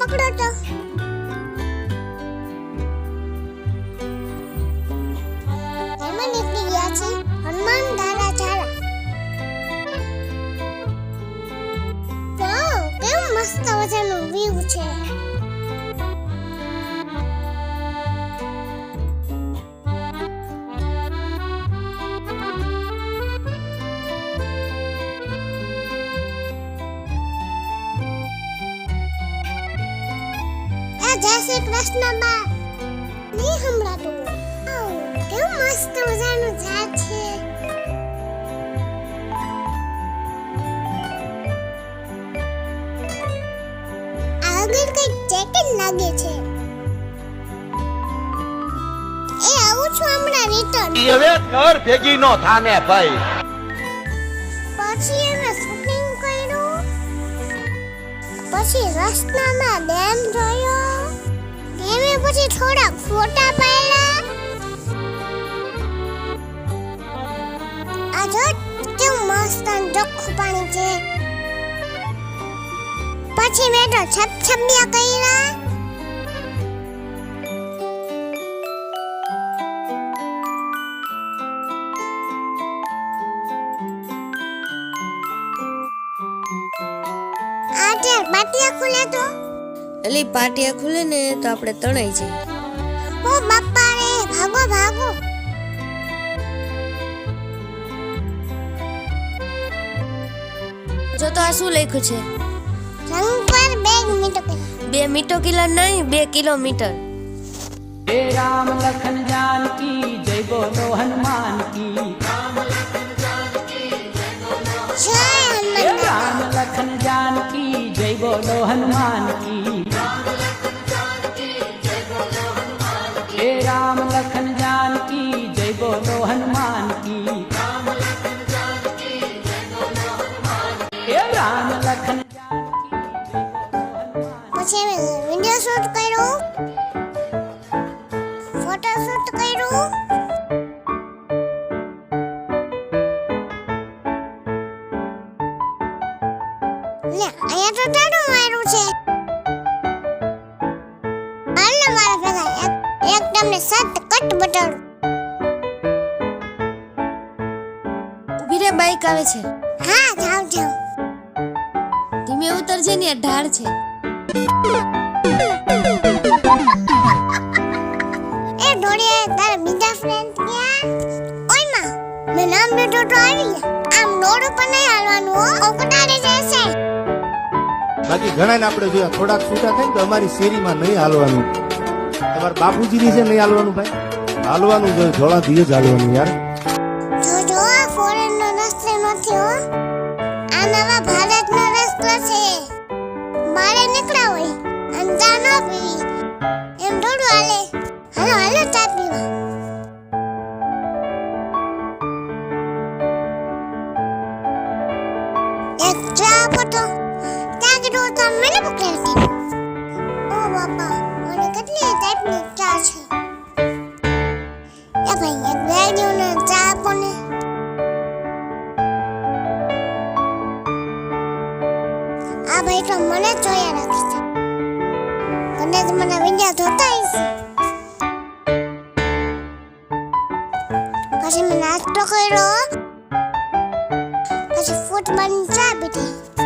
પકડો તો હનુમાન દાદા ચાલા વાવ કેવું મસ્ત મજાનું વ્યૂ છે. શ્રી કૃષ્ણ બા નહીં સંભળાતું કેવું મસ્ત મજાનું ઝાડ છે. આગળ કંઈક જેકેટ લાગે છે. એ આવું છું હમણાં રિટર્ન હવે ઘર ભેગી નો થાને ભાઈ. પછી અમે શૂટિંગ કર્યું. પછી રસ્તામાં ડેમ જોયો. પછી થોડા ફોટા પાડ્યા. આ જો કેવું મસ્ત ચોખ્ખું પાણી છે. પછી મેં તો છપ છપિયા કર્યા આજે બાટિયા ખુલે તો? અલી પાટિયા ખુલે ને તો આપણે તણાઈ જઈએ. ઓ બાપા રે ભાગો ભાગો. જો તો આ શું લખ્યું છે? રંગ બે મીટર બે મીટો કિલો નહીં બે કિલોમીટર. હે રામ લખન જાનકી જય બોલો હનુમાન કી. રામ લખન જાનકી જય બોલો હનુમાન જય બોલો હનુમાન કી. લે અહીંયા તો ટાડું માર્યું છે. હાલ ને મારા ભેગા એક એક તમને સત કટ બટાડું ઊભી રે બાઈક આવે છે. હા જાવ જાવ ધીમે ઉતરજે ને ઢાળ છે. એ ઢોળિયા તારા બીજા ફ્રેન્ડ ઓયમાં મેં નામ લીધું તો આવી ગયા. આમ રોડ ઉપર નહીં હાલવાનું હો. જશે બાકી ઘણા આપણે જોયા થોડાક છૂટા થાય ને તો અમારી શેરીમાં નહીં હાલવાનું. તમારા બાપુજીની છે નહીં હાલવાનું ભાઈ? હાલવાનું જોઈએ થોડા ધીરે જ હાલવાનું યાર. એક ચા આપો ચા કીધું તો મને મોકલી ઓ બાપા, મને કેટલી ટાઈપની ચા છે? એ ભાઈ, એક વેલ્યુને ચા આપો ને. આ ભાઈ તો મને જોયા રાખે છે. કદાચ મને વિડિયા જોતા હશે પછી મેં નાસ્તો કર્યો. પછી ફૂટબોલની ચા પીધી.